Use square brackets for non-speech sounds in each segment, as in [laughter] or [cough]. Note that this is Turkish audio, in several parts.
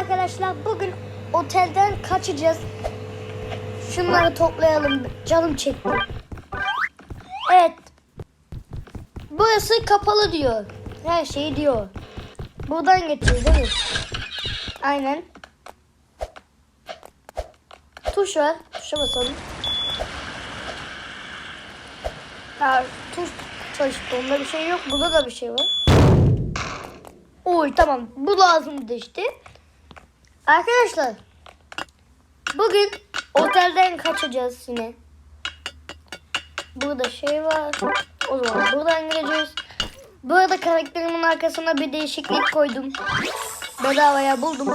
arkadaşlar. Bugün otelden kaçacağız. Şunları toplayalım. Canım çekti. Evet. Burası kapalı diyor. Her şeyi diyor. Buradan geçiyoruz değil mi? Aynen. Tuş var. Tuşa basalım. Ha, tuş çalıştı. Onda bir şey yok. Burada da bir şey var. Oy tamam. Bu lazımdı işte. Arkadaşlar. Bugün otelden kaçacağız yine. Burada şey var. O zaman buradan gireceğiz. Bu arada karakterimin arkasına bir değişiklik koydum. Bedavaya buldum.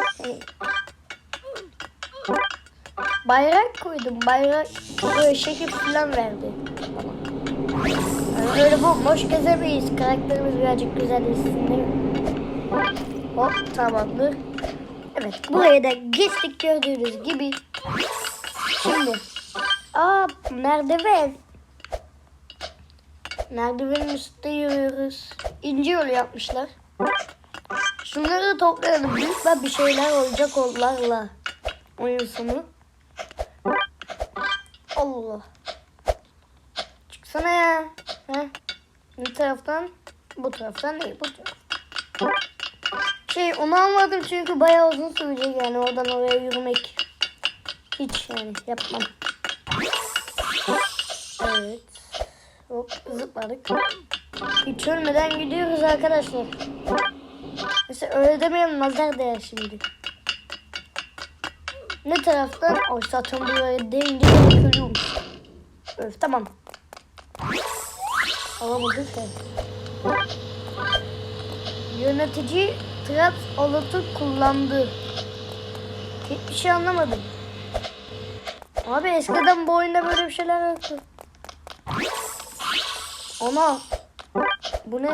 Bayrak koydum. Bayrak böyle şekil falan verdi. Yani öyle bomboş gezemeyiz. Karakterimiz birazcık güzelleşsin değil mi? Hop tamamdır. Evet buraya da geçtik gördüğünüz gibi. Şimdi. Aa merdiven. Merdivenin üstte yürüyoruz. İnce yol yapmışlar. Şunları toplayalım. Lütfen bir şeyler olacak onlarla. Oyun sonu. Allah. Çıksana ya. Heh. Bu taraftan, bu taraftan değil, bu taraftan. Şey onu almadım çünkü bayağı uzun sürecek yani oradan oraya yürümek. Hiç yani yapmam. Evet. Hop zıpladık. Hiç ölmeden gidiyoruz arkadaşlar. Mesela öyle demeyelim nazar değer şimdi. Ne taraftan? O zaten buraya değince ölüyormuş. Öf tamam. Alamadık da. Yönetici Traps alatı kullandı. Hiçbir şey anlamadım. Abi eskiden bu oyunda böyle bir şeyler yoktu. Ana. Bu ne?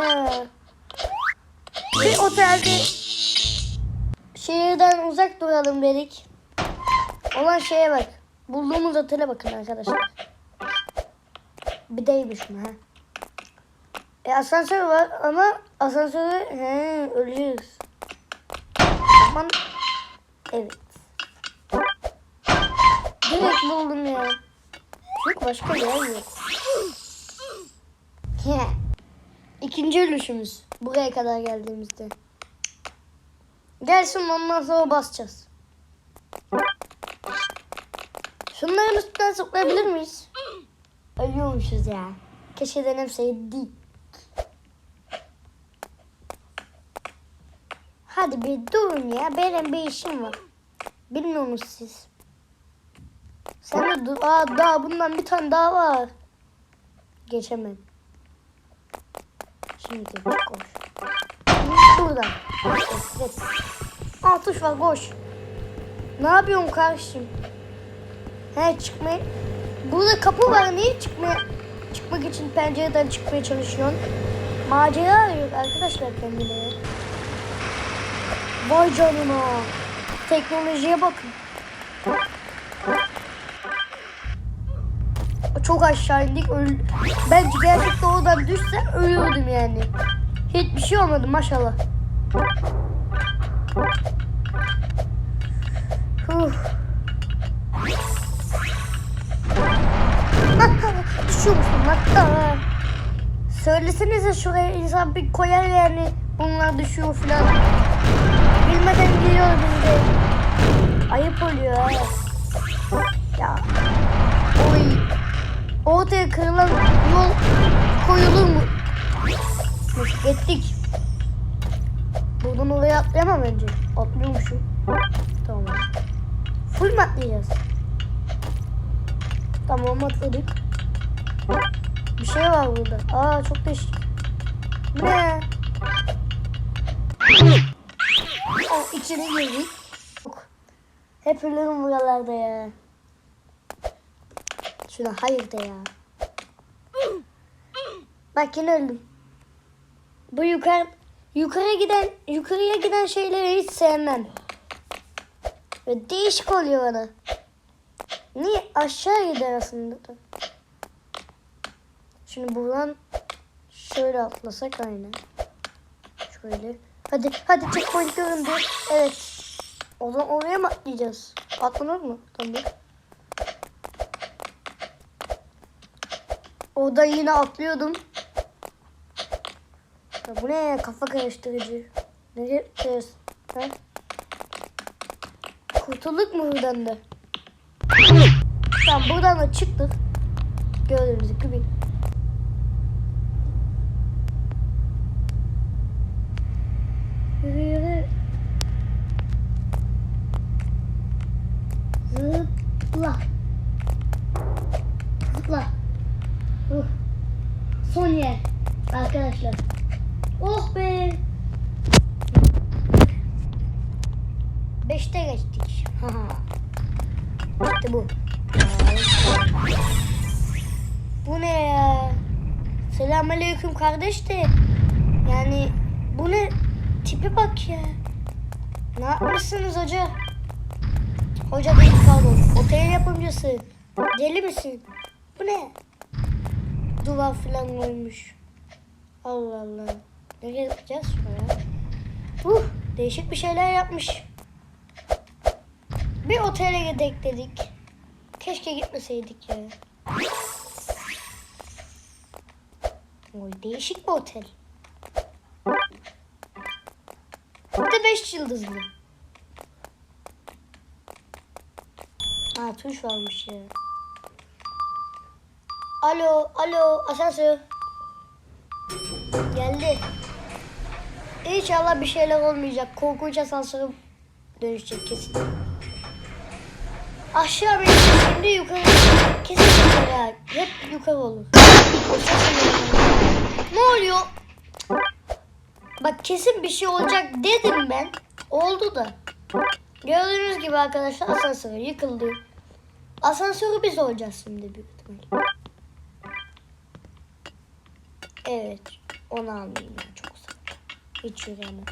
Bir otelde şehirden uzak duralım dedik. Olan şeye bak. Bulduğumuz otele bakın arkadaşlar. Bir deymiş mi ha? E asansör var ama asansörü he ölüyoruz. Aman evet. Direkt buldum ya. Çünkü başka yer yok. He. İkinci ölüşümüz. Buraya kadar geldiğimizde. Gelsin ondan sonra basacağız. Şunların üstünden zıplayabilir miyiz? Ölüyormuşuz ya. Keşke denemseydik. Hadi bir durun ya. Benim bir işim var. Bilmiyor musunuz siz? De dur. Aa daha bundan bir tane daha var. Geçemem. Şimdi koş. Buradan. Evet. Aa tuş var koş. Ne yapıyorsun kardeşim? He çıkmaya. Burada kapı var. Niye çıkmaya? Çıkmak için pencereden çıkmaya çalışıyorsun. Macera arıyor arkadaşlar kendine. Vay canına. Teknolojiye bakın. Çok aşağı indik. Öl Bence gerçekten oradan düşsem ölürdüm yani. Hiçbir şey olmadı maşallah. Huh. [laughs] Düşüyormuşum hatta. Söylesenize şuraya insan bir koyar yani. Bunlar düşüyor falan. Bilmeden geliyor bizde. Ayıp oluyor. Ya. Oy. Ortaya kırılan yol koyulur mu? Gittik. Buradan oraya atlayamam önce. Atlıyormuşum. Tamam. Full mi atlayacağız? Tamam atladık. Bir şey var burada. Aa çok değişik. Ne? İçine girdik. Hep ölürüm buralarda ya. Şuna hayır de ya. Bak yine öldüm. Bu yukarı yukarı giden yukarıya giden şeyleri hiç sevmem. Ve değişik oluyor bana. Niye aşağı gider aslında da. Şimdi buradan şöyle atlasak aynen. Şöyle. Hadi hadi checkpoint göründü. Evet. O zaman oraya mı atlayacağız? Atlanır mı? Tabii. Orada yine atlıyordum. Ya bu ne? Kafa karıştırıcı. Nereye gideceğiz? Ha? Kurtulduk mu buradan da? Tamam buradan da çıktık. Gördüğünüz gibi. Zıpla. Zıpla. Uh. Son yer arkadaşlar. Oh be. Beşte geçtik. işte bu. Bu ne ya? Selamünaleyküm kardeş de. Yani bu ne? Tipi bak ya. Ne yapmışsınız hoca? Hoca değil pardon. Otel yapımcısı. Deli misin? Bu ne? Duvar falan koymuş. Allah Allah. Nereye gideceğiz şuraya? Uh, değişik bir şeyler yapmış. Bir otele gidelim dedik. Keşke gitmeseydik ya. Oy, değişik bir otel. Bir de 5 yıldızlı. Ha tuş varmış ya. Alo, alo, asansör. Geldi. İnşallah bir şeyler olmayacak. Korkunç asansöre dönüşecek kesin. Aşağı bir şimdi yukarı. Kesin yukarı. Hep yukarı olur. Ne oluyor? Bak kesin bir şey olacak dedim ben. Oldu da. Gördüğünüz gibi arkadaşlar asansör yıkıldı. Asansörü biz olacağız şimdi büyük ihtimal. Evet. Onu anlayayım ben çok sık. Hiç yürüyemem.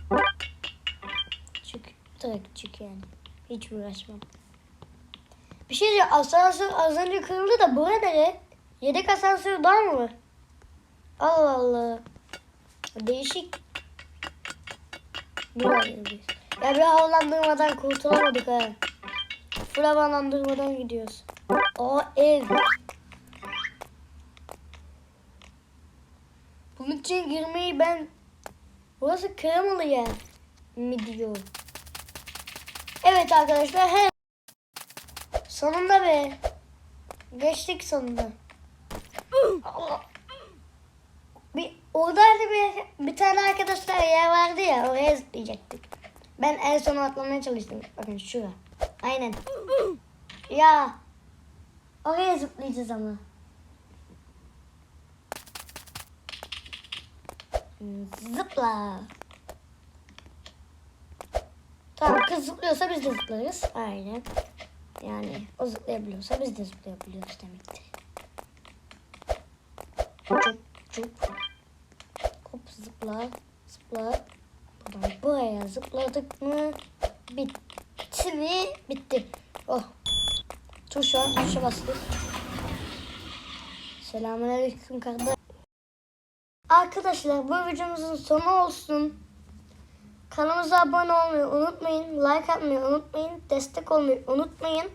Çık. Direkt çık yani. Hiç uğraşmam. Bir şey diyeceğim. Asansör az önce kırıldı da bu ne? Yedek asansör daha mı var? Allah Allah. Değişik. Burayı Ya bir havalandırmadan kurtulamadık ha. Havalandırmadan gidiyoruz. O ev. Bunun için girmeyi ben... Burası kremalı yer mi diyor. Evet arkadaşlar her... Sonunda be. Geçtik sonunda. Bir orada bir, bir tane arkadaşlar yer vardı ya oraya zıplayacaktık. Ben en sona atlamaya çalıştım. Bakın şura. Aynen. [clears throat] Ya. Oraya zıplayacağız ama. Zıpla. Tamam kız zıplıyorsa biz de zıplarız. Aynen. Yani o zıplayabiliyorsa biz de zıplayabiliyoruz demektir. Çok çok. Hop zıpla. Zıpla. Buradan buraya zıpladık mı? Bitti mi? Bitti. Oh. Tuşa, tuşa bastık. Selamünaleyküm kardeş. Arkadaşlar bu videomuzun sonu olsun. Kanalımıza abone olmayı unutmayın. Like atmayı unutmayın. Destek olmayı unutmayın.